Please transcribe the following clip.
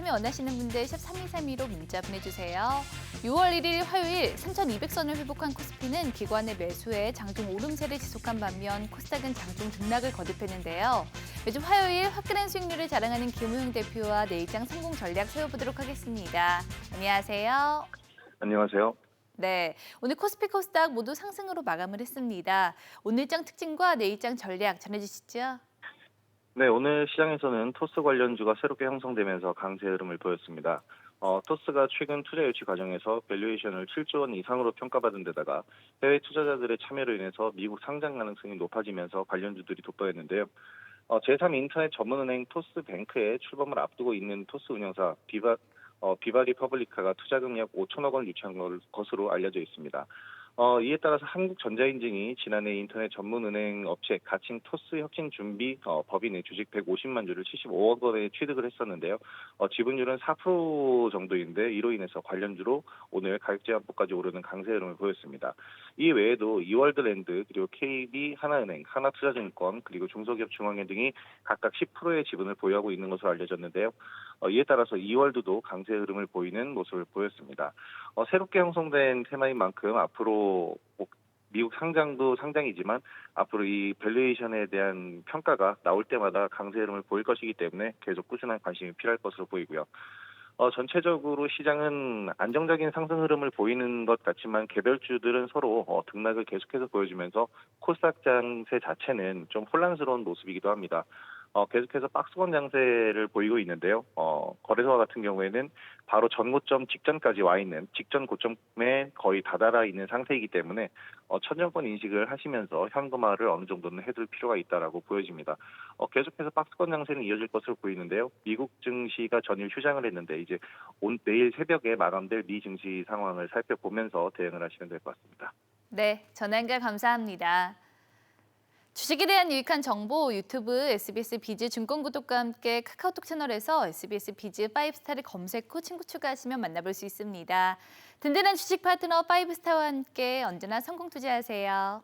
참여 원하시는 분들 샵 3232로 문자 보내주세요. 6월 1일 화요일 3,200선을 회복한 코스피는 기관의 매수에 장중 오름세를 지속한 반면 코스닥은 장중 등락을 거듭했는데요. 매주 화요일 화끈한 수익률을 자랑하는 김우영 대표와 내일장 성공 전략 세워보도록 하겠습니다. 안녕하세요. 안녕하세요. 네, 오늘 코스피 코스닥 모두 상승으로 마감을 했습니다. 오늘장 특징과 내일장 전략 전해주시죠. 네, 오늘 시장에서는 토스 관련주가 새롭게 형성되면서 강세 흐름을 보였습니다. 어, 토스가 최근 투자 유치 과정에서 밸류에이션을 7조 원 이상으로 평가받은 데다가 해외 투자자들의 참여로 인해서 미국 상장 가능성이 높아지면서 관련주들이 돋보였는데요. 어, 제3 인터넷 전문은행 토스뱅크의 출범을 앞두고 있는 토스 운영사 비바 어, 비바리 퍼블리카가 투자금 약 5천억 원을 유치한 걸- 것으로 알려져 있습니다. 어, 이에 따라서 한국전자인증이 지난해 인터넷 전문은행 업체 가칭 토스 혁신 준비 어, 법인의 주식 150만 주를 75억 원에 취득을 했었는데요. 어, 지분율은 4% 정도인데 이로 인해서 관련주로 오늘 가격 제한폭까지 오르는 강세 흐름을 보였습니다. 이 외에도 이월드랜드 그리고 KB 하나은행, 하나투자증권 그리고 중소기업 중앙회 등이 각각 10%의 지분을 보유하고 있는 것으로 알려졌는데요. 어, 이에 따라서 이월드도 강세 흐름을 보이는 모습을 보였습니다. 어, 새롭게 형성된 테마인 만큼 앞으로 뭐 미국 상장도 상장이지만 앞으로 이 밸류에이션에 대한 평가가 나올 때마다 강세 흐름을 보일 것이기 때문에 계속 꾸준한 관심이 필요할 것으로 보이고요. 어, 전체적으로 시장은 안정적인 상승 흐름을 보이는 것 같지만 개별주들은 서로 어, 등락을 계속해서 보여주면서 코스닥 장세 자체는 좀 혼란스러운 모습이기도 합니다. 어, 계속해서 박스권 장세를 보이고 있는데요. 어, 거래소와 같은 경우에는 바로 전고점 직전까지 와 있는 직전 고점에 거의 다다라 있는 상태이기 때문에 어, 천정권 인식을 하시면서 현금화를 어느 정도는 해둘 필요가 있다라고 보여집니다. 어, 계속해서 박스권 장세는 이어질 것으로 보이는데요. 미국 증시가 전일 휴장을 했는데 이제 온 내일 새벽에 마감될 미 증시 상황을 살펴보면서 대응을 하시면 될 것 같습니다. 네, 전화 연결 감사합니다. 주식에 대한 유익한 정보 유튜브 SBS 비즈 증권 구독과 함께 카카오톡 채널에서 SBS 비즈 5스타를 검색 후 친구 추가하시면 만나볼 수 있습니다. 든든한 주식 파트너 5스타와 함께 언제나 성공 투자하세요.